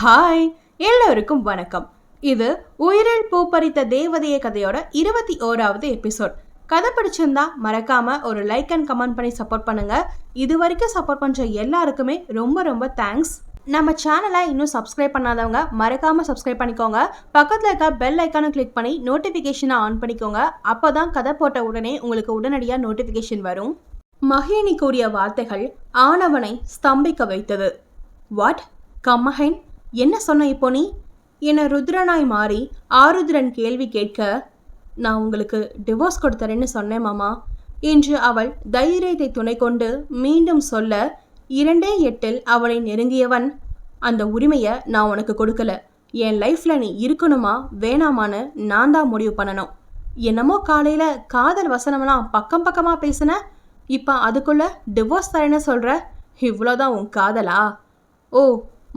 Hi எல்லோருக்கும் வணக்கம். இது உயிரில் பூப்பறித்த தேவதைய கதையோட இருபத்தி ஓராவது எபிசோட். கதை பிடிச்சிருந்தா மறக்காம ஒரு லைக் அண்ட் கமெண்ட் பண்ணி சப்போர்ட் பண்ணுங்க. இது வரைக்கும் சப்போர்ட் பண்ற எல்லாருக்குமே ரொம்ப ரொம்ப தேங்க்ஸ் நம்ம சேனலை இன்னும் சப்ஸ்கிரைப் பண்ணாதவங்க மறக்காமல் சப்ஸ்கிரைப் பண்ணிக்கோங்க. பக்கத்தில் இருக்க பெல் ஐக்கானும் கிளிக் பண்ணி நோட்டிஃபிகேஷனை ஆன் பண்ணிக்கோங்க. அப்போதான் கதை போட்ட உடனே உங்களுக்கு உடனடியாக நோட்டிஃபிகேஷன் வரும். மகிழினி கூறிய வார்த்தைகள் ஆணவனை ஸ்தம்பிக்க வைத்தது. வாட் கம்மஹைன் என்ன சொன்ன இப்போ நீ? என ருத்ரனாய் மாறி ஆருத்ரன் கேள்வி கேட்க நான் உங்களுக்கு டிவோர்ஸ் கொடுத்தரேன்னு சொன்னேன் மாமா என்று அவள் தைரியத்தை துணை கொண்டு மீண்டும் சொல்ல இரண்டே எட்டில் அவளை நெருங்கியவன். அந்த உரிமையை நான் உனக்கு கொடுக்கல. என் லைஃப்ல நீ இருக்கணுமா வேணாமான்னு நான் தான் முடிவு பண்ணணும். என்னமோ காலையில காதல் வசனம்லாம் பக்கம் பக்கமா பேசுன இப்போ அதுக்குள்ள டிவோர்ஸ் தரேன்னு சொல்ற? இவ்வளோதான் உன் காதலா? ஓ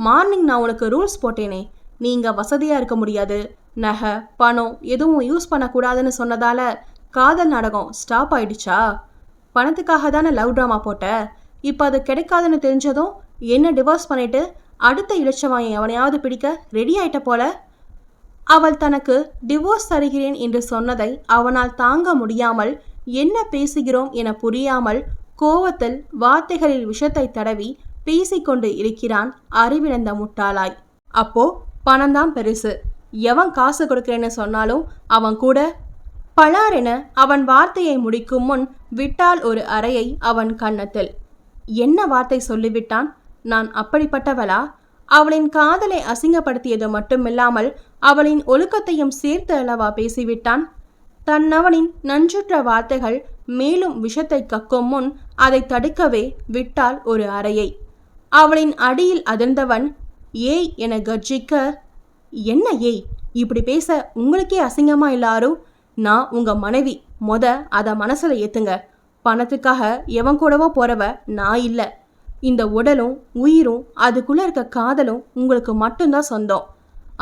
மார்னிங் நான் உனக்கு ரூல்ஸ் போட்டேனே. நீங்கள் வசதியாக இருக்க முடியாது. நகை பணம் எதுவும் யூஸ் பண்ணக்கூடாதுன்னு சொன்னதால காதல் நாடகம் ஸ்டாப் ஆயிடுச்சா? பணத்துக்காக தானே லவ் ட்ராமா போட்ட? இப்போ அது கிடைக்காதுன்னு தெரிஞ்சதும் என்ன டிவோர்ஸ் பண்ணிட்டு அடுத்த இளைச்சவாயன் எவனையாவது பிடிக்க ரெடி ஆயிட்ட போல? அவள் தனக்கு டிவோர்ஸ் தருகிறேன் என்று சொன்னதை அவனால் தாங்க முடியாமல் என்ன பேசுகிறோம் என புரியாமல் கோவத்தில் வார்த்தைகளில் விஷத்தை தடவி பேசிக்கொண்டு இருக்கிறான் அறிவிழந்த முட்டாளாய். அப்போ பணம்தான் பெருசு. எவன் காசு கொடுக்குறேன்னு சொன்னாலும் அவன் கூட பலாரென அவன் வார்த்தையை முடிக்கும் முன் விட்டால் ஒரு அறையை அவன் கன்னத்தில். என்ன வார்த்தை சொல்லிவிட்டான்? நான் அப்படிப்பட்டவளா? அவளின் காதலை அசிங்கப்படுத்தியது மட்டுமில்லாமல் அவளின் ஒழுக்கத்தையும் சேர்த்து அளவா பேசிவிட்டான்? தன்னவனின் நஞ்சுற்ற வார்த்தைகள் மேலும் விஷத்தை கக்கும் முன் அதை தடுக்கவே விட்டால் ஒரு அறையை. அவளின் அடியில் அதிர்ந்தவன் ஏய் என கர்ஜிக்க என்ன ஏய் இப்படி பேச உங்களுக்கே அசிங்கமா எல்லாரும்? நான் உங்க மனைவி. மொத அதை மனசுல ஏத்துங்க. பணத்துக்காக எவன் கூடவோ போறவ நான் இல்லை. இந்த உடலும் உயிரும் அதுக்குள்ள இருக்க காதலும் உங்களுக்கு மட்டும்தான் சொந்தம்.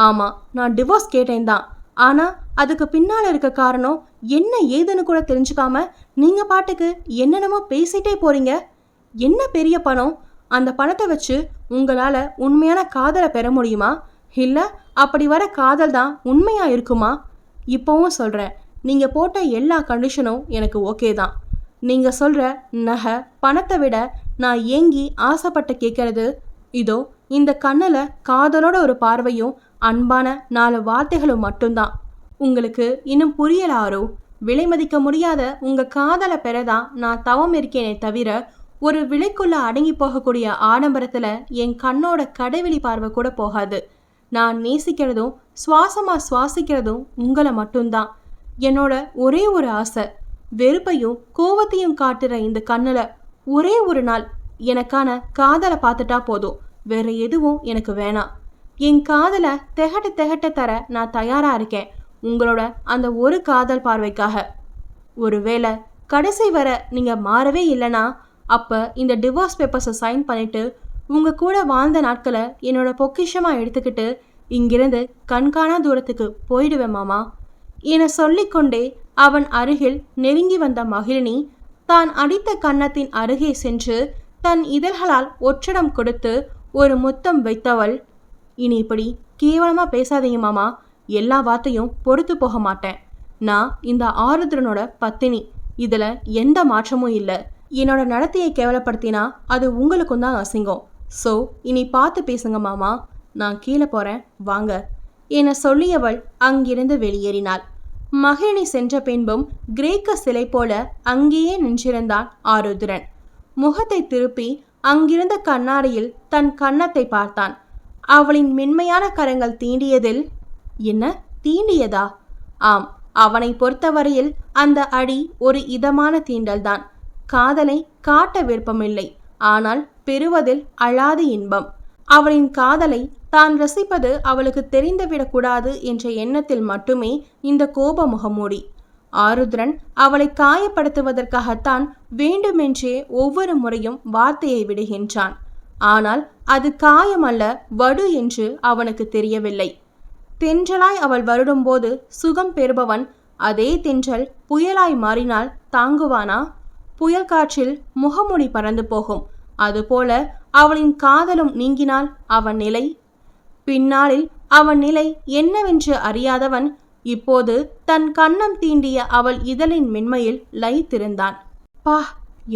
ஆமா நான் டிவோர்ஸ் கேட்டேன் தான் ஆனா அதுக்கு பின்னால் இருக்க காரணம் என்ன ஏதுன்னு கூட தெரிஞ்சுக்காம நீங்க பாட்டுக்கு என்னென்னமோ பேசிட்டே போறீங்க. என்ன பெரிய பணம்? அந்த பணத்தை வச்சு உங்களால் உண்மையான காதலை பெற முடியுமா? இல்லை அப்படி வர காதல் தான் உண்மையாக இருக்குமா? இப்போவும் சொல்கிறேன் நீங்கள் போட்ட எல்லா கண்டிஷனும் எனக்கு ஓகே தான். நீங்கள் சொல்கிற நகை பணத்தை விட நான் ஏங்கி ஆசைப்பட்டு கேட்கறது இதோ இந்த கண்ணில் காதலோட ஒரு பார்வையும் அன்பான நாலு வார்த்தைகளும் மட்டும்தான். உங்களுக்கு இன்னும் புரியலாரோ விலை மதிக்க முடியாத உங்கள் காதலை பெறதான் நான் தவம் இருக்கேனே தவிர ஒரு விலைக்குள்ள அடங்கி போகக்கூடிய ஆடம்பரத்தில் என் கண்ணோட கடைவெளி பார்வை கூட போகாது. நான் நேசிக்கிறதும் சுவாசமாக சுவாசிக்கிறதும் உங்களை மட்டும்தான். என்னோட ஒரே ஒரு ஆசை வெறுப்பையும் கோவத்தையும் காட்டுற இந்த கண்ணில் ஒரே ஒரு நாள் எனக்கான காதலை பார்த்துட்டா போதும். வேற எதுவும் எனக்கு வேணாம். என் காதலை தெகட்ட தெகட்ட தர நான் தயாராக இருக்கேன். உங்களோட அந்த ஒரு காதல் பார்வைக்காக. ஒருவேளை கடைசி வர நீங்கள் மாறவே இல்லைன்னா அப்போ இந்த டிவோர்ஸ் பேப்பர்ஸை சைன் பண்ணிவிட்டு உங்கள் கூட வாழ்ந்த நாட்களை என்னோட பொக்கிஷமாக எடுத்துக்கிட்டு இங்கிருந்து கண்காணா தூரத்துக்கு போயிடுவேன் மாமா. என சொல்லிக்கொண்டே அவன் அருகில் நெருங்கி வந்த மகிழினி தான் அடித்த கன்னத்தின் அருகே சென்று தன் இதழ்களால் ஒற்றடம் கொடுத்து ஒரு முத்தம் வைத்தவள் இனி இப்படி கேவலமாக பேசாதீங்க மாமா. எல்லா வார்த்தையும் பொறுத்து போக மாட்டேன். நான் இந்த ஆருத்ரனோட பத்தினி. இதில் எந்த மாற்றமும் இல்லை. என்னோட நடத்தையை கேவலப்படுத்தினா அது உங்களுக்கும் தான் அசிங்கம். ஸோ இனி பார்த்து பேசுங்க மாமா. நான் கீழே போகிறேன் வாங்க. என சொல்லியவள் அங்கிருந்து வெளியேறினாள். மகிழினி சென்ற பின்பும் கிரேக்க சிலை போல அங்கேயே நின்றிருந்தான் ஆருத்ரன். முகத்தை திருப்பி அங்கிருந்த கண்ணாடியில் தன் கன்னத்தை பார்த்தான். அவளின் மென்மையான கரங்கள் தீண்டியதில் என்ன? தீண்டியதா? ஆம். அவனை பொறுத்தவரையில் அந்த அடி ஒரு இதமான தீண்டல்தான். காதலை காட்ட விருப்பமில்லை. ஆனால் பெறுவதில் அழாது இன்பம். அவளின் காதலை தான் ரசிப்பது அவளுக்கு தெரிந்துவிடக்கூடாது என்ற எண்ணத்தில் மட்டுமே இந்த கோப முகமூடி. ஆருத்ரன் அவளை காயப்படுத்துவதற்காகத்தான் வேண்டுமென்றே ஒவ்வொரு முறையும் வார்த்தையை விடுகின்றான். ஆனால் அது காயமல்ல வடு என்று அவனுக்கு தெரியவில்லை. தென்றலாய் அவள் வருடும்போது சுகம் பெறுபவன் அதே தென்றல் புயலாய் மாறினால் தாங்குவானா? புயல் காற்றில் முகமுடி பறந்து போகும். அதுபோல அவளின் காதலும் நீங்கினால் அவன் நிலை? பின்னாளில் அவன் நிலை என்னவென்று அறியாதவன் இப்போது தன் கண்ணம் தீண்டிய அவள் இதழின் மென்மையில் லயித்திருந்தான். பா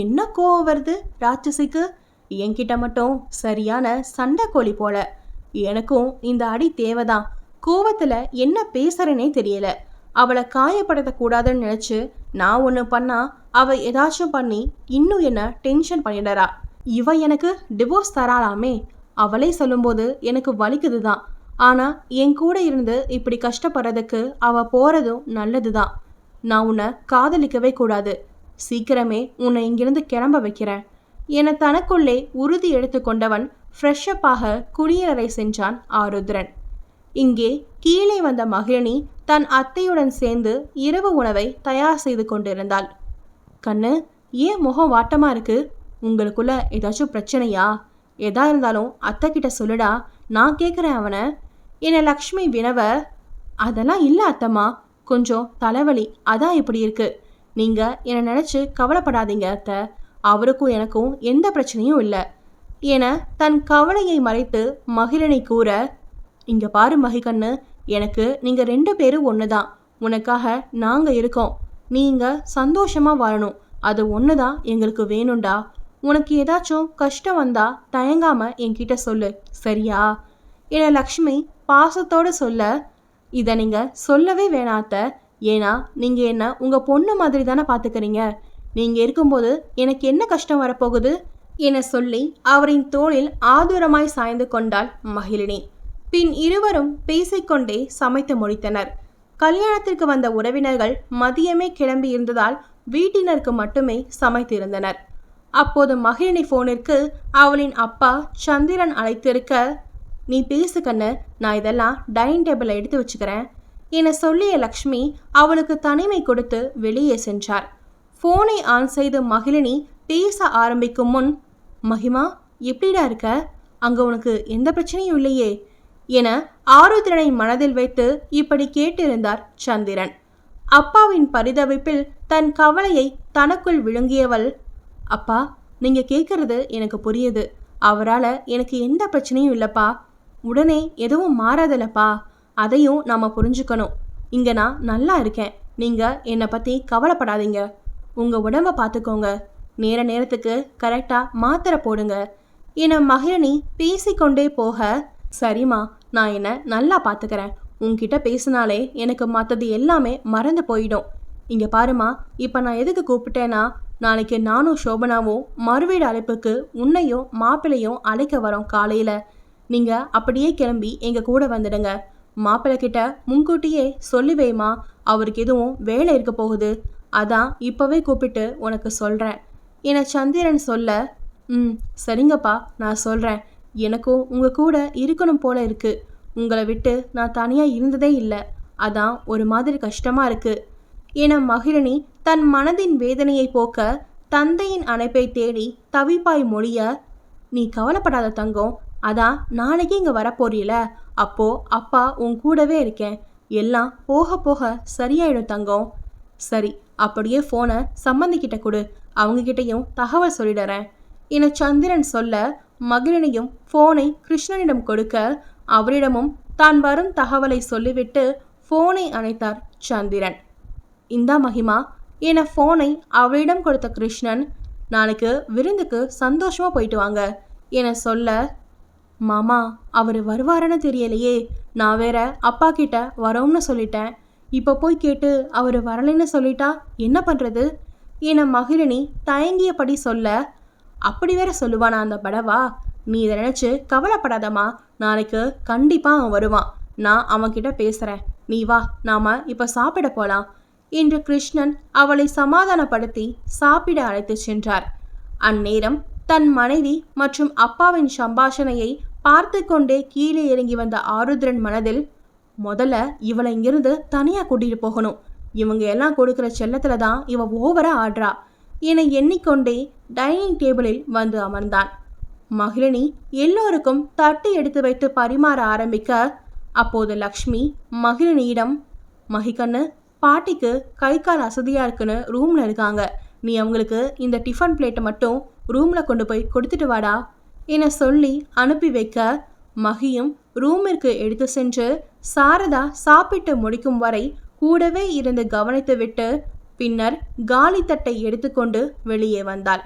என்ன கோவம் வருது ராட்சசிக்கு? என்கிட்ட மட்டும் சரியான சண்டை கோழி போல. எனக்கும் இந்த அடி தேவைதான். கோவத்துல என்ன பேசுறேனே தெரியல. அவளை காயப்படுத்தக்கூடாதுன்னு நினச்சி நான் ஒன்று பண்ணா அவள் ஏதாச்சும் பண்ணி இன்னும் என்ன டென்ஷன் பண்ணிடறா. இவ எனக்கு டிவோர்ஸ் தராளாமே. அவளே சொல்லும்போது எனக்கு வலிக்குது தான் ஆனால் என் கூட இருந்து இப்படி கஷ்டப்படுறதுக்கு அவள் போகிறதும் நல்லது தான் நான் உன்னை காதலிக்கவே கூடாது. சீக்கிரமே உன்னை இங்கிருந்து கிளம்ப வைக்கிறேன். என தனக்குள்ளே உறுதி எடுத்துக்கொண்டவன் ஃப்ரெஷ்ஷப்பாக குடியரறை சென்றான் ஆருத்ரன். இங்கே கீழே வந்த மகிழினி தன் அத்தையுடன் சேர்ந்து இரவு உணவை தயார் செய்து கொண்டிருந்தாள். கண்ணு ஏன் முகம் வாட்டமா இருக்கு? உங்களுக்குள்ள ஏதாச்சும் பிரச்சனையா? எதா இருந்தாலும் அத்தை கிட்ட சொல்லுடா நான் கேட்குறேன் அவனை. என்னை லக்ஷ்மி வினவ? அதெல்லாம் இல்லை அத்தம்மா. கொஞ்சம் தலைவலி. அதான் இப்படி இருக்கு. நீங்க என்னை நினைச்சு கவலைப்படாதீங்க அத்தை. அவருக்கும் எனக்கும் எந்த பிரச்சனையும் இல்லை. என தன் கவலையை மறைத்து மகிழனை கூற இங்க பாரு மகிகண்ணு எனக்கு நீங்கள் ரெண்டு பேரும் ஒன்று தான் உனக்காக நாங்கள் இருக்கோம். நீங்கள் சந்தோஷமாக வாழணும். அது ஒன்று தான் எங்களுக்கு வேணும்டா. உனக்கு ஏதாச்சும் கஷ்டம் வந்தா தயங்காமல் என்கிட்ட சொல்லு. சரியா? என லக்ஷ்மி பாசத்தோடு சொல்ல இதை நீங்கள் சொல்லவே வேணாத்த ஏன்னா நீங்கள் என்ன உங்கள் பொண்ணு மாதிரி தானே பார்த்துக்கிறீங்க நீங்கள் இருக்கும்போது எனக்கு என்ன கஷ்டம் வரப்போகுது? என சொல்லி அவரின் தோளில் ஆதுரமாய் சாய்ந்து கொண்டாள் மகிழினி. பின் இருவரும் பேசிக்கொண்டே சமைத்து முடித்தனர். கல்யாணத்திற்கு வந்த உறவினர்கள் மதியமே கிளம்பி இருந்ததால் வீட்டினருக்கு மட்டுமே சமைத்திருந்தனர். அப்போது மகிழினி போனிற்கு அவளின் அப்பா சந்திரன் அழைத்திருக்க நீ பேசு கண்ணு நான் இதெல்லாம் டைனிங் டேபிளில் எடுத்து வச்சுக்கிறேன் என சொல்லிய லக்ஷ்மி அவளுக்கு தனிமை கொடுத்து வெளியே சென்றார். ஃபோனை ஆன் செய்து மகிழினி பேச ஆரம்பிக்கும் முன் மகிமா எப்படிடா இருக்க? அங்கே உனக்கு எந்த பிரச்சனையும் இல்லையே. என ஆருத்ரனை மனதில் வைத்து இப்படி கேட்டிருந்தார் சந்திரன். அப்பாவின் பரிதவிப்பில் தன் கவலையை தனக்குள் விழுங்கியவள் அப்பா நீங்க கேட்கறது எனக்கு புரியுது. அவரால் எனக்கு எந்த பிரச்சனையும் இல்லைப்பா. உடனே எதுவும் மாறாதலப்பா அதையும் நாம் புரிஞ்சுக்கணும். இங்கே நான் நல்லா இருக்கேன். நீங்கள் என்னை பற்றி கவலைப்படாதீங்க. உங்கள் உடம்ப பார்த்துக்கோங்க நேர நேரத்துக்கு கரெக்டாக மாத்திரை போடுங்க. என மகிழனி பேசிக்கொண்டே போக சரிம்மா நான் என்னை நல்லா பார்த்துக்கிறேன். உன்கிட்ட பேசினாலே எனக்கு மற்றது எல்லாமே மறந்து போயிடும். இங்கே பாருமா இப்போ நான் எதுக்கு கூப்பிட்டேன்னா நாளைக்கு நானும் சோபனாவும் மறுவீடு அழைப்புக்கு உன்னையும் மாப்பிள்ளையும் அழைக்க வரோம் காலையில். நீங்கள் அப்படியே கிளம்பி எங்கள் கூட வந்துடுங்க. மாப்பிள்ளை கிட்ட முன்கூட்டியே சொல்லி அவருக்கு எதுவும் வேலை இருக்க போகுது. அதான் இப்போவே கூப்பிட்டு உனக்கு சொல்கிறேன் என சந்திரன் சொல்ல ம் சரிங்கப்பா நான் சொல்கிறேன் எனக்கும் உங்கள் கூட இருக்கணும் போல இருக்கு. உங்களை விட்டு நான் தனியாக இருந்ததே இல்லை. அதான் ஒரு மாதிரி கஷ்டமாக இருக்கு. என மகிழினி தன் மனதின் வேதனையை போக்க தந்தையின் அணைப்பை தேடி தவிப்பாய் மொழிய நீ கவலைப்படாத தங்கம். அதான் நாளைக்கு இங்கே வரப்போறீல. அப்போ அப்பா உன் கூடவே இருக்கேன். எல்லாம் போக போக சரியாயிடும் தங்கம். சரி அப்படியே ஃபோனை சம்மந்திக்கிட்ட கொடு. அவங்க கிட்டயும் தகவல் சொல்லிடுறேன். என சந்திரன் சொல்ல மகிழனையும் ஃபோனை கிருஷ்ணனிடம் கொடுக்க அவரிடமும் தான் வரும் தகவலை சொல்லிவிட்டு ஃபோனை அணைத்தார் சந்திரன். இந்தா மகிமா என ஃபோனை அவளிடம் கொடுத்த கிருஷ்ணன் நாளைக்கு விருந்துக்கு சந்தோஷமா போயிட்டு வாங்க என சொல்ல மாமா அவர் வருவாருன்னு தெரியலையே நான் வேற அப்பா கிட்ட வரோம்னு சொல்லிட்டேன். இப்போ போய் கேட்டு அவர் வரலைன்னு சொல்லிட்டா என்ன பண்ணுறது என மகிழினி தயங்கியபடி சொல்ல அப்படி வேற சொல்லுவானா அந்த படவா? நீ இதை நினச்சி கவலைப்படாதம்மா. நாளைக்கு கண்டிப்பாக அவன் வருவான். நான் அவன்கிட்ட பேசுகிறேன் நீ வா நாம் இப்போ சாப்பிட போகலாம் என்று கிருஷ்ணன் அவளை சமாதானப்படுத்தி சாப்பிட அழைத்து சென்றார். அந்நேரம் தன் மனைவி மற்றும் அப்பாவின் சம்பாஷணையை பார்த்து கொண்டே கீழே இறங்கி வந்த ஆருத்ரன் மனதில் முதல்ல இவளை இங்கிருந்து தனியாக கூட்டிட்டு போகணும். இவங்க எல்லாம் கொடுக்குற செல்லத்தில் தான் இவ ஓவராக ஆடுறா என எண்ணிக்கொண்டே டைனிங் டேபிளில் வந்து அமர்ந்தான். மகிழினி எல்லோருக்கும் தட்டு எடுத்து வைத்து பரிமாற ஆரம்பிக்க அப்போது லக்ஷ்மி மகிழினியிடம் மகிகண்ணு பாட்டிக்கு கை கால் அசதியாக இருக்குன்னு ரூமில் இருக்காங்க. நீ அவங்களுக்கு இந்த டிஃபன் பிளேட்டை மட்டும் ரூமில் கொண்டு போய் கொடுத்துட்டு வாடா என சொல்லி அனுப்பி வைக்க மகியும் ரூமிற்கு எடுத்து சென்று சாரதா சாப்பிட்டு முடிக்கும் வரை கூடவே இருந்து கவனித்துவிட்டு பின்னர் காலி தட்டை எடுத்துக்கொண்டு வெளியே வந்தாள்.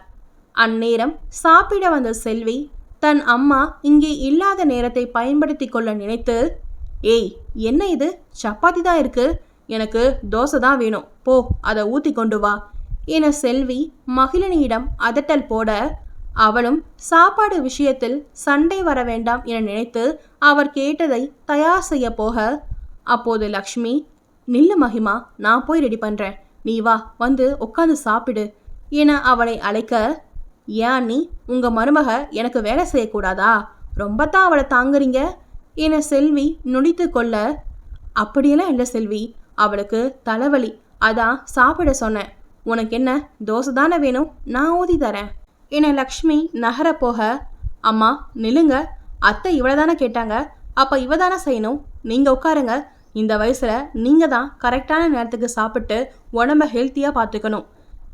அந்நேரம் சாப்பிட வந்த செல்வி தன் அம்மா இங்கே இல்லாத நேரத்தை பயன்படுத்தி கொள்ள நினைத்து ஏய் என்ன இது? சப்பாத்தி தான் இருக்கு. எனக்கு தோசை தான் வேணும். போ அதை ஊத்தி கொண்டு வா என செல்வி மகிழனியிடம் அதட்டல் போட அவளும் சாப்பாடு விஷயத்தில் சண்டை வர வேண்டாம் என நினைத்து அவர் கேட்டதை தயார் செய்ய போக அப்போது லக்ஷ்மி நில்லு மகிமா நான் போய் ரெடி பண்றேன். நீ வா வந்து உட்காந்து சாப்பிடு என அவளை அழைக்க ஏன் நீ உங்கள் மருமக எனக்கு வேலை செய்யக்கூடாதா? ரொம்ப தான் அவளை தாங்குறீங்க. என செல்வி நுடித்து கொள்ள. அப்படியெல்லாம் இல்லை செல்வி. அவளுக்கு தலைவலி. அதான் சாப்பிட சொன்னேன். உனக்கு என்ன தோசை தானே வேணும்? நான் ஊதி தரேன். என லக்ஷ்மி நகர போக. அம்மா நில்லுங்க. அத்தை இவளை தானே கேட்டாங்க. அப்போ இவ தானே செய்யணும்? நீங்கள் உட்காருங்க. இந்த வயசில் நீங்கள் தான் கரெக்டான நேரத்துக்கு சாப்பிட்டு உடம்ப ஹெல்த்தியாக பார்த்துக்கணும்.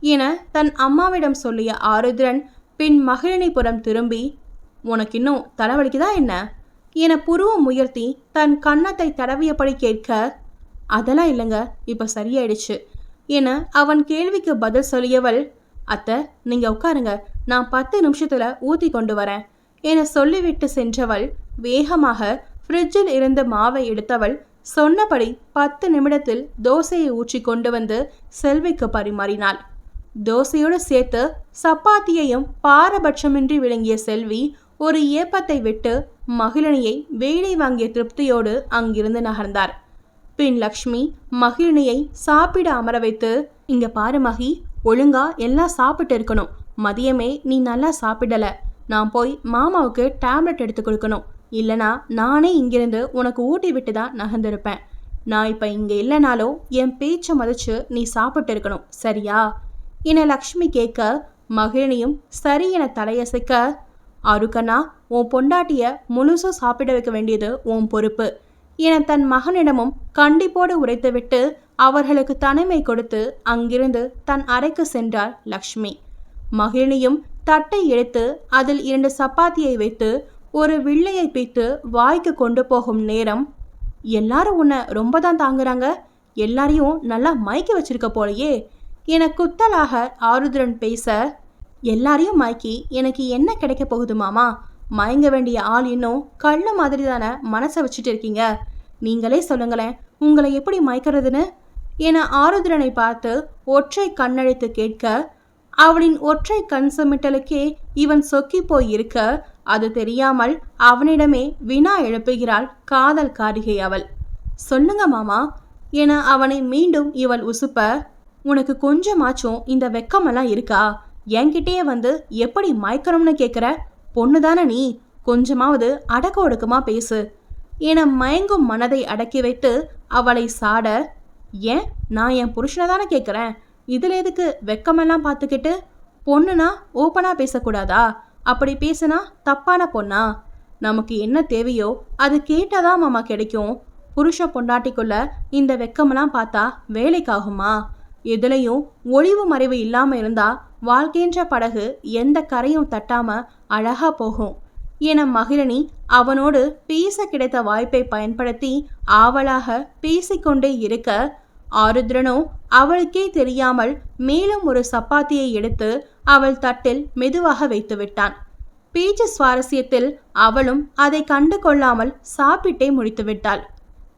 என தன் அம்மாவிடம் சொல்லிய ஆருத்ரன் பின் மகிழினிபுரம் திரும்பி உனக்கு இன்னும் தலைவலிக்குதா என்ன? என புருவம் உயர்த்தி தன் கன்னத்தை தடவியபடி கேட்க அதெல்லாம் இல்லைங்க இப்போ சரியாயிடுச்சு என அவன் கேள்விக்கு பதில் சொல்லியவள் அத்தை நீங்க உட்காருங்க நான் பத்து நிமிஷத்துல ஊத்தி கொண்டு வரேன் என சொல்லிவிட்டு சென்றவள் வேகமாக ஃப்ரிட்ஜில் இருந்த மாவை எடுத்தவள் சொன்னபடி பத்து நிமிடத்தில் தோசையை ஊற்றி கொண்டு வந்து செல்விக்கு பரிமாறினாள். தோசையோடு சேர்த்து சப்பாத்தியையும் பாரபட்சமின்றி விளங்கிய செல்வி ஒரு ஏப்பத்தை விட்டு மகிழினியை வேலை வாங்கிய திருப்தியோடு அங்கிருந்து நகர்ந்தார். பின் லக்ஷ்மி மகிழினியை சாப்பிட அமர வைத்து இங்க பாரு மகி ஒழுங்கா எல்லாம் சாப்பிட்டு இருக்கணும். மதியமே நீ நல்லா சாப்பிடல. நான் போய் மாமாவுக்கு டேப்லெட் எடுத்து கொடுக்கணும். இல்லனா நானே இங்கிருந்து உனக்கு ஊட்டி விட்டு தான் நகர்ந்திருப்பேன். நான் இப்போ இங்கே இல்லைனாலும் என் பேச்சை மதிச்சு நீ சாப்பிட்டு இருக்கணும். சரியா? என லக்ஷ்மி கேட்க மகிழினியும் சரி என தலையசைக்க அருக்கண்ணா உன் பொண்டாட்டிய முழுசும் சாப்பிட வைக்க வேண்டியது உன் பொறுப்பு என தன் மகனிடமும் கண்டிப்போடு உரைத்துவிட்டு அவர்களுக்கு தனிமை கொடுத்து அங்கிருந்து தன் அறைக்கு சென்றார் லக்ஷ்மி. மகிழினியும் தட்டை எடுத்து அதில் இரண்டு சப்பாத்தியை வைத்து ஒரு வில்லையை பிய்த்து வாய்க்கு கொண்டு போகும் நேரம் எல்லாரும் உன்னை ரொம்ப தான் தாங்குறாங்க. எல்லாரையும் நல்லா மயக்கி வச்சிருக்க போலயே. என குத்தலாக ஆருத்ரன் பேச எல்லாரையும் மயக்கி எனக்கு என்ன கிடைக்க போகுது மாமா? மயங்க வேண்டிய ஆள் இன்னும் கள்ள மாதிரி தானே மனசை வச்சுட்டு இருக்கீங்க. நீங்களே சொல்லுங்களேன் உங்களை எப்படி மயக்கிறதுன்னு? என ஆருத்ரனை பார்த்து ஒற்றை கண்ணழைத்து கேட்க அவளின் ஒற்றை கண் சுமிட்டலுக்கே இவன் சொக்கி போய் இருக்க அது தெரியாமல் அவனிடமே வினா எழுப்புகிறாள் காதல் காரிகை அவள். சொல்லுங்க மாமா என அவனை மீண்டும் இவள் உசுப்ப உனக்கு கொஞ்சமாச்சும் இந்த வெக்கமெல்லாம் இருக்கா? என்கிட்டயே வந்து எப்படி மயக்கணும்னு கேட்குற பொண்ணு தானே நீ? கொஞ்சமாவது அடக்க ஒடுக்கமா பேசு. என மயங்கும் மனதை அடக்கி வைத்து அவளை சாட ஏன்? நான் என் புருஷனை தானே கேட்குறேன் இதில் எதுக்கு வெக்கமெல்லாம் பார்த்துக்கிட்டு பொண்ணுனா ஓப்பனாக பேசக்கூடாதா? அப்படி பேசுனா தப்பான பொண்ணா? நமக்கு என்ன தேவையோ அது கேட்டாதான் மாமா கிடைக்கும். புருஷ பொண்டாட்டிக்குள்ள இந்த வெக்கமெல்லாம் பார்த்தா வேலைக்காகுமா? எதுலையும் ஒளிவு மறைவு இல்லாமல் இருந்தா வாழ்கின்ற படகு எந்த கரையும் தட்டாம அழகா போகும். என மகிழனி அவனோடு பேச கிடைத்த வாய்ப்பை பயன்படுத்தி ஆவலாக பேசிக்கொண்டே இருக்க ஆருத்ரனோ அவளுக்கே தெரியாமல் மேலும் ஒரு சப்பாத்தியை எடுத்து அவள் தட்டில் மெதுவாக வைத்து விட்டான். பேச்சு சுவாரஸ்யத்தில் அவளும் அதை கண்டு கொள்ளாமல் சாப்பிட்டே முடித்துவிட்டாள்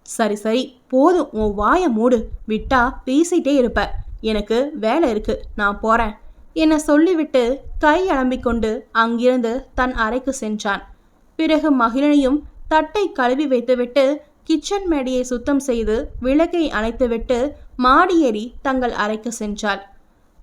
சரி சரி. போதும். உன் வாயை மூடு. விட்டா பேசிட்டே இருப்ப. எனக்கு வேலை இருக்கு. நான் போறேன். என சொல்லிவிட்டு கை அலம்பிக்கொண்டு அங்கிருந்து தன் அறைக்கு சென்றான். பிறகு மகிழனையும் தட்டை கழுவி வைத்துவிட்டு கிச்சன் மேடையை சுத்தம் செய்து விளக்கை அணைத்துவிட்டு மாடியேறி தங்கள் அறைக்கு சென்றாள்.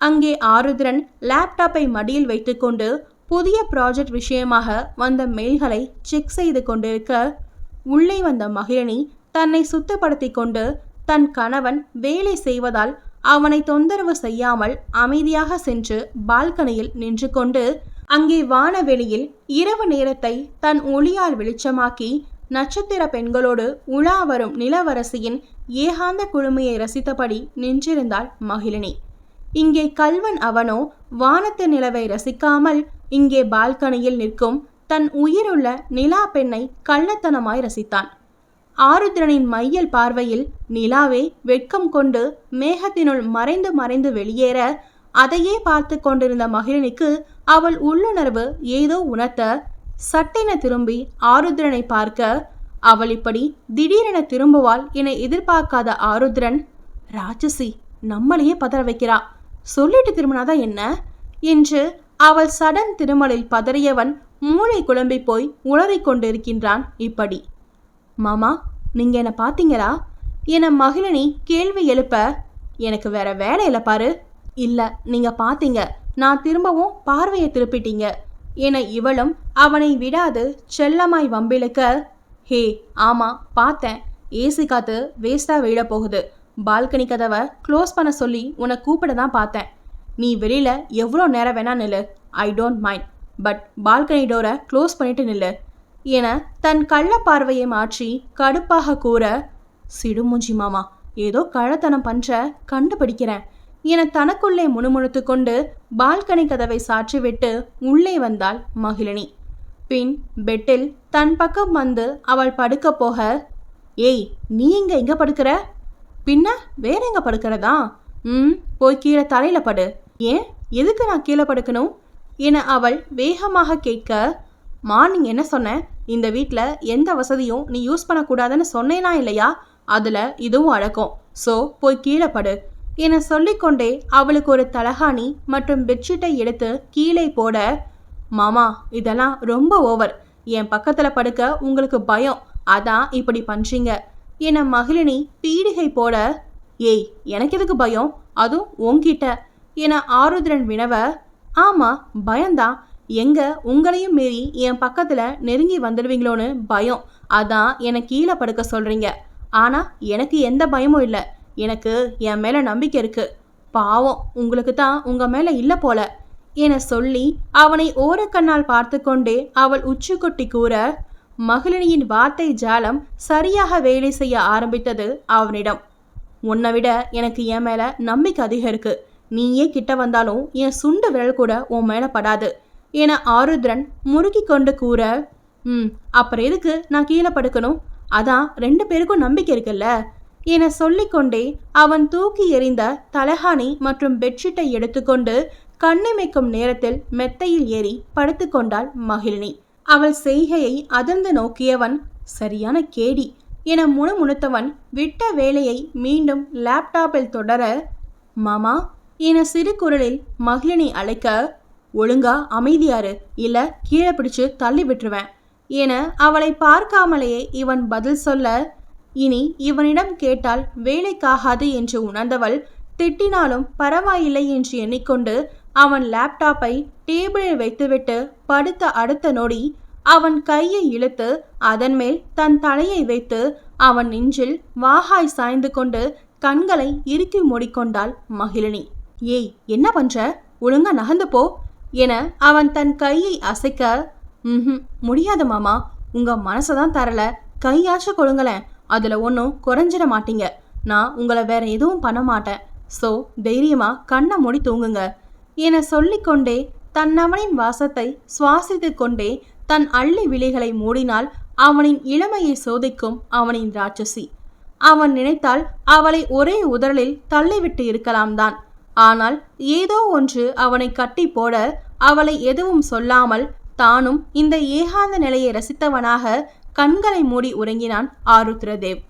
அங்கே ஆருத்ரன் லேப்டாப்பை மடியில் வைத்துக்கொண்டு புதிய ப்ராஜெக்ட் விஷயமாக வந்த மெயில்களை செக் செய்து கொண்டிருக்க உள்ளே வந்த மகிழனி தன்னை சுத்தப்படுத்தி கொண்டு தன் கணவன் வேலை செய்வதால் அவனை தொந்தரவு செய்யாமல் அமைதியாக சென்று பால்கனியில் நின்று கொண்டு அங்கே வானவெளியில் இரவு நேரத்தை தன் ஒளியால் வெளிச்சமாக்கி நட்சத்திர பெண்களோடு உலா வரும் நிலவரசியின் ஏகாந்த குழுமையை ரசித்தபடி நின்றிருந்தாள் மகிழினி. இங்கே கல்வன் அவனோ வானத்து நிலவை ரசிக்காமல் இங்கே பால்கனியில் நிற்கும் தன் உயிருள்ள நிலா பெண்ணை கள்ளத்தனமாய் ரசித்தான். ஆருத்ரனின் மையல் பார்வையில் நிலாவே வெட்கம் கொண்டு மேகத்தினுள் மறைந்து மறைந்து வெளியேற அதையே பார்த்து கொண்டிருந்த மகிழினிக்கு அவள் உள்ளுணர்வு ஏதோ உணர்த்த சட்டென திரும்பி ஆருத்ரனை பார்க்க அவள் இப்படி திடீரென திரும்புவாள் என எதிர்பார்க்காத ஆருத்ரன் ராட்சசி நம்மளையே பதற வைக்கிறா. சொல்லிட்டு திரும்பினாதான் என்ன? என்று அவள் சடன் திருமலில் பதறியவன் மூளை குழம்பி போய் உளறிக் கொண்டிருக்கின்றான் இப்படி. மாமா நீங்க என்ன பாத்தீங்களா என மகிழினி கேள்வி எழுப்ப? எனக்கு வேற வேலை இல்லை பாரு. இல்ல நீங்க பாத்தீங்க நான் திரும்பவும் பார்வையை திருப்பிட்டீங்க. என இவளும் அவனை விடாது செல்லமாய் வம்பிழுக்க? ஹே ஆமா பார்த்தேன். ஏசி காத்து வேஸ்டா விழ போகுது. பால்கனி கதவை க்ளோஸ் பண்ண சொல்லி உன்னை கூப்பிட தான் பார்த்தேன். நீ வெளியில எவ்வளோ நேரம் வேணா நில்லு. I don't mind but balcony டோரை க்ளோஸ் பண்ணிட்டு நில்லு. என தன் கள்ள பார்வையை மாற்றி கடுப்பாக கூற சிடுமூஞ்சி மாமா ஏதோ கழத்தனம் பண்ற கண்டுபிடிக்கிறேன் என தனக்குள்ளே முணுமுணுத்து கொண்டு பால்கனி கதவை சாற்றிவிட்டு உள்ளே வந்தாள் மகிழினி. பின் பெட்டில் தன் பக்கம் வந்து அவள் படுக்க போக ஏய் நீ எங்க எங்க படுக்கிற? பின்ன வேற எங்க படுக்கிறதா? ம் போய் கீழே தரையில படு. ஏன் எதுக்கு நான் கீழே படுக்கணும்? என அவள் வேகமாக கேட்க மார்னிங் என்ன சொன்னேன் இந்த வீட்டில் எந்த வசதியும் நீ யூஸ் பண்ணக்கூடாதுன்னு சொன்னேனா இல்லையா? அதில் இதுவும் அடக்கும். ஸோ போய் கீழே படு. என சொல்லிக்கொண்டே அவளுக்கு ஒரு தலகாணி மற்றும் பெட்ஷீட்டை எடுத்து கீழே போட மாமா இதெல்லாம் ரொம்ப ஓவர் என் பக்கத்தில் படுக்க உங்களுக்கு பயம். அதான் இப்படி பண்ணுறீங்க என மகிழினி பீடிகை போட ஏய் எனக்கு எதுக்கு பயம்? அதுவும் உன்கிட்ட. என ஆருத்ரன் வினவ ஆமாம் பயம்தான். எங்க உங்களையும் மீறி என் பக்கத்துல நெருங்கி வந்துடுவீங்களோன்னு பயம். அதான் என்னை கீழே படுக்க சொல்றீங்க. ஆனா எனக்கு எந்த பயமும் இல்லை. எனக்கு என் மேல நம்பிக்கை இருக்கு. பாவம் உங்களுக்கு தான் உங்க மேல இல்ல போல. என சொல்லி அவனை ஓரக்கண்ணால் பார்த்து கொண்டே அவள் உச்சிக்குட்டி கூற மகளினியின் வார்த்தை ஜாலம் சரியாக வேலை செய்ய ஆரம்பித்தது அவனிடம். உன்னை விட எனக்கு என் மேல நம்பிக்கை அதிகம் இருக்கு. நீயே கிட்ட வந்தாலும் என் சுண்டு விரல் கூட உன் மேல படாது. என ஆருத்ரன் முறுக்கி கொண்டு கூற ம் அப்புறம் எதுக்கு நான் கீழே படுக்கணும்? அதான் ரெண்டு பேருக்கும் நம்பிக்கை இருக்குல்ல? என சொல்லிக்கொண்டே அவன் தூக்கி எறிந்த தலஹானி மற்றும் பெட்ஷீட்டை எடுத்துக்கொண்டு கண்ணிமைக்கும் நேரத்தில் மெத்தையில் ஏறி படுத்துக்கொண்டாள் மகிழினி. அவள் செய்கையை அதிர்ந்து நோக்கியவன் சரியான கேடி என முணுமுணுத்தவன் விட்ட வேலையை மீண்டும் லேப்டாப்பில் தொடர மாமா என சிறு குரலில் மகிழினி அழைக்க ஒழுங்கா அமைதியாரு. இல்ல கீழே பிடிச்சு தள்ளி விட்டுருவேன். என அவளை பார்க்காமலேயே இவன் பதில் சொல்ல இனி இவனிடம் கேட்டால் வேலைக்காகாது என்று உணர்ந்தவள் திட்டினாலும் பரவாயில்லை என்று எண்ணிக்கொண்டு அவன் லேப்டாப்பை டேபிளில் வைத்துவிட்டு படுத்த அடுத்த நொடி அவன் கையை இழுத்து அதன் மேல் தன் தலையை வைத்து அவன் நெஞ்சில் வாகாய் சாய்ந்து கொண்டு கண்களை இறுக்கி மூடிக்கொண்டாள் மகிழினி. ஏய் என்ன பண்ற? ஒழுங்கா நகர்ந்து போ. என அவன் தன் கையை அசைக்க ம் முடியாது மாமா. உங்க மனசை தான் தரல. கையாச்சும் கொடுங்களேன். அதுல ஒன்றும் குறைஞ்சிட மாட்டீங்க. நான் உங்களை வேற எதுவும் பண்ண மாட்டேன். ஸோ தைரியமா கண்ணை மூடி தூங்குங்க. என சொல்லிக்கொண்டே தன்னவனின் வாசத்தை சுவாசித்து கொண்டே தன் அள்ளி விழிகளை மூடினால் அவனின் இளமையை சோதிக்கும் அவனின் ராட்சசி. அவன் நினைத்தால் அவளை ஒரே உதறலில் தள்ளிவிட்டு இருக்கலாம் தான். ஆனால் ஏதோ ஒன்று அவனை கட்டி போட அவளை எதுவும் சொல்லாமல் தானும் இந்த ஏகாந்த நிலையை ரசித்தவனாக கண்களை மூடி உறங்கினான் ஆருத்ரதேவ்.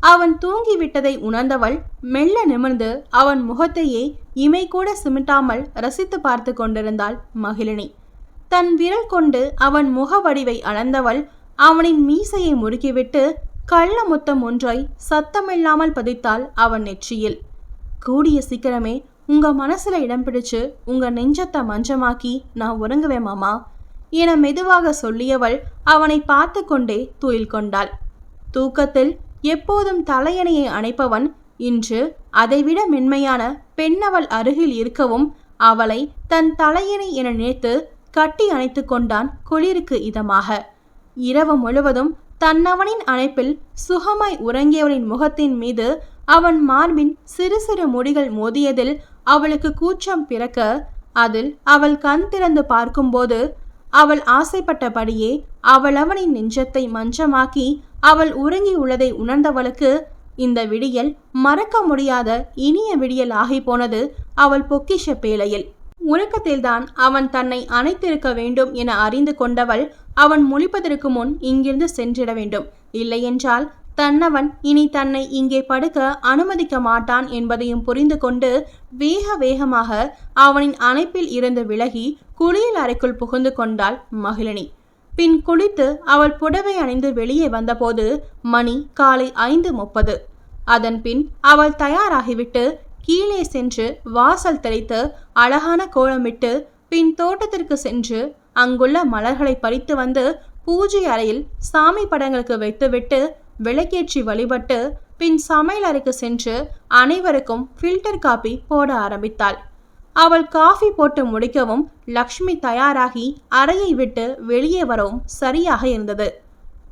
அவன் தூங்கிவிட்டதை உணர்ந்தவள் மெல்ல நிமிர்ந்து அவன் முகத்தையே இமை கூட சிமிட்டாமல் ரசித்து பார்த்து கொண்டிருந்தாள் மகிழினி. தன் விரல் கொண்டு அவன் முக வடிவை அளந்தவள் அவனின் மீசையை முறுக்கிவிட்டு கள்ள முத்தம் ஒன்றை சத்தமில்லாமல் பதித்தாள் அவன் நெற்றியில். கூடிய சீக்கிரமே உங்கள் மனசில் இடம் பிடிச்சு உங்கள் நெஞ்சத்தை மஞ்சமாக்கி நான் உறங்குவேன் மாமா. என மெதுவாக சொல்லியவள் அவனை பார்த்து கொண்டே துயில் கொண்டாள். தூக்கத்தில் எப்போதும் தலையணையை அணைப்பவன் இன்று அதைவிட மென்மையான பெண்ணவள் அருகில் இருக்கவும் அவளை தன் தலையணை என நினைத்து கட்டி அணைத்து கொண்டான் குளிருக்கு இதமாக. இரவு முழுவதும் தன்னவனின் அணைப்பில் சுகமாய் உறங்கியவனின் முகத்தின் மீது அவன் மார்பின் சிறு சிறு முடிகள் மோதியதில் அவளுக்கு கூச்சம் பிறக்க அதில் அவள் கண் திறந்து பார்க்கும்போது அவள் ஆசைப்பட்டபடியே அவள் அவனின் நெஞ்சத்தை மஞ்சமாக்கி அவள் உறங்கி உள்ளதை உணர்ந்தவளுக்கு இந்த விடியல் மறக்க முடியாத இனிய விடியல் ஆகி போனது அவள் பொக்கிஷ பேழையில். உறக்கத்தில்தான் அவன் தன்னை அணைத்திருக்க வேண்டும் என அறிந்து கொண்டவள் அவன் முழிப்பதற்கு முன் இங்கிருந்து சென்றிட வேண்டும். இல்லையென்றால் தன்னவன் இனி தன்னை இங்கே படுக்க அனுமதிக்க மாட்டான் என்பதையும் புரிந்து கொண்டு வேக வேகமாக அவனின் அணைப்பில் இருந்து விலகி குளியல் அறைக்குள் புகுந்து கொண்டாள் மகிழினி. பின் குளித்து அவள் புடவை அணிந்து வெளியே வந்தபோது மணி காலை ஐந்து முப்பது. அதன் பின் அவள் தயாராகிவிட்டு கீழே சென்று வாசல் தெளித்து அழகான கோலமிட்டு பின் தோட்டத்திற்கு சென்று அங்குள்ள மலர்களை பறித்து வந்து பூஜை அறையில் சாமி படங்களுக்கு வைத்துவிட்டு விளக்கேற்றி வழிபட்டு பின் சமையல் அறைக்கு சென்று அனைவருக்கும் ஃபில்டர் காபி போட ஆரம்பித்தாள். அவள் காஃபி போட்டு முடிக்கவும் லக்ஷ்மி தயாராகி அறையை விட்டு வெளியே வரவும் சரியாக இருந்தது.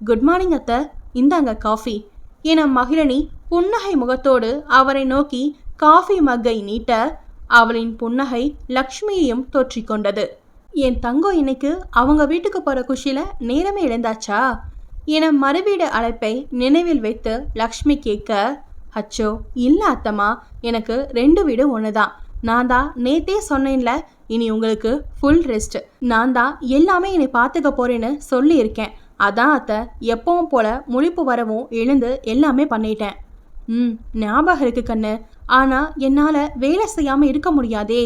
குட் மார்னிங் அத்த. இந்தாங்க காஃபி என மகிழனி புன்னகை முகத்தோடு அவரை நோக்கி காஃபி மக்கை நீட்ட அவளின் புன்னகை லக்ஷ்மியையும் தொற்றிக்கொண்டது. என் தங்கம் இன்னைக்கு அவங்க வீட்டுக்கு போகிற குஷியில் நேரமே இழந்தாச்சா? என மறுவீடு அழைப்பை நினைவில் வைத்து லக்ஷ்மி கேட்க அச்சோ இல்லை அத்தம்மா எனக்கு ரெண்டு வீடு ஒன்று தான் நான் தான் நேத்தே சொன்னேன்ல இனி உங்களுக்கு ஃபுல் ரெஸ்ட் நான் தான் எல்லாமே என்னை பார்த்துக்க போறேன்னு சொல்லியிருக்கேன். அதான் அத்தை எப்பவும் போல முழிப்பு வரவும் எழுந்து எல்லாமே பண்ணிட்டேன். ம் ஞாபகம் இருக்கு கண்ணு. ஆனா என்னால வேலை செய்யாம இருக்க முடியாதே.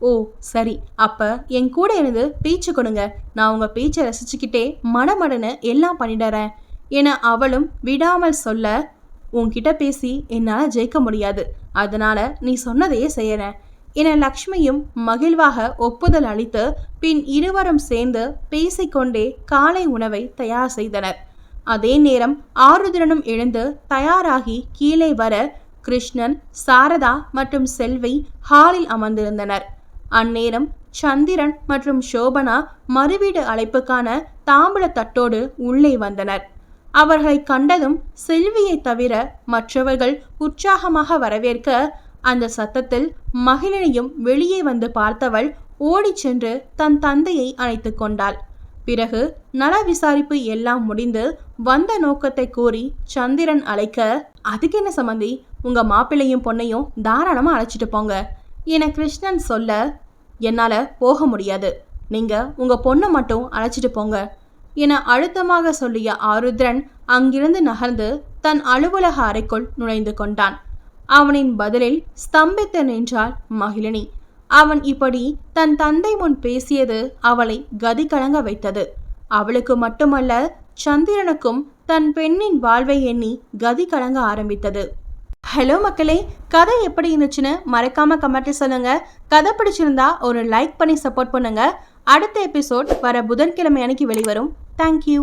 ஓ சரி. அப்போ என் கூட இருந்து பேச்சு கொடுங்க. நான் உங்கள் பேச்சை ரசிச்சுக்கிட்டே மனமடனு எல்லாம் பண்ணிடுறேன். என அவளும் விடாமல் சொல்ல உன்கிட்ட பேசி என்னால் ஜெயிக்க முடியாது. அதனால நீ சொன்னதையே செய்யறேன் என லக்ஷ்மியும் மகிழ்வாக ஒப்புதல் அளித்து பின் இருவரும் சேர்ந்து பேசிக்கொண்டே காலை உணவை தயார் செய்தனர். அதே நேரம் ஆருதிரனும் எழுந்து தயாராகி கீழே வர கிருஷ்ணன் சாரதா மற்றும் செல்வி ஹாலில் அமர்ந்திருந்தனர். அந்நேரம் சந்திரன் மற்றும் சோபனா மறுவீடு அழைப்புக்கான தாம்பூல தட்டோடு உள்ளே வந்தனர். அவர்களை கண்டதும் செல்வியை தவிர மற்றவர்கள் உற்சாகமாக வரவேற்க அந்த சத்தத்தில் மகிழனையும் வெளியே வந்து பார்த்தவள் ஓடிச் சென்று தன் தந்தையை அழைத்து கொண்டாள். பிறகு நல விசாரிப்பு எல்லாம் முடிந்து வந்த நோக்கத்தை கூறி சந்திரன் அழைக்க அதுக்கு என்ன சம்மந்தி உங்க மாப்பிள்ளையும் பொண்ணையும் தாராளமா அழைச்சிட்டு போங்க. என கிருஷ்ணன் சொல்ல என்னால் போக முடியாது. நீங்கள் உங்க பொண்ணை மட்டும் அழைச்சிட்டு போங்க என அழுத்தமாக சொல்லிய ஆருத்ரன் அங்கிருந்து நகர்ந்து தன் அலுவலக அறைக்குள் நுழைந்து கொண்டான். அவனின் பதிலில் ஸ்தம்பித்து நின்றாள் மகிழினி. அவன் இப்படி தன் தந்தை முன் பேசியது அவளை கதி கலங்க வைத்தது. அவளுக்கு மட்டுமல்ல சந்திரனுக்கும் தன் பெண்ணின் வாழ்வை எண்ணி கதி கலங்க ஆரம்பித்தது. ஹலோ மக்களே கதை எப்படி இருந்துச்சுன்னு மறக்காம கமெண்ட்ல சொல்லுங்க. கதை பிடிச்சிருந்தா ஒரு லைக் பண்ணி சப்போர்ட் பண்ணுங்க. அடுத்த எபிசோட் வர புதன்கிழமை அன்னைக்கு வெளிவரும். தேங்க்யூ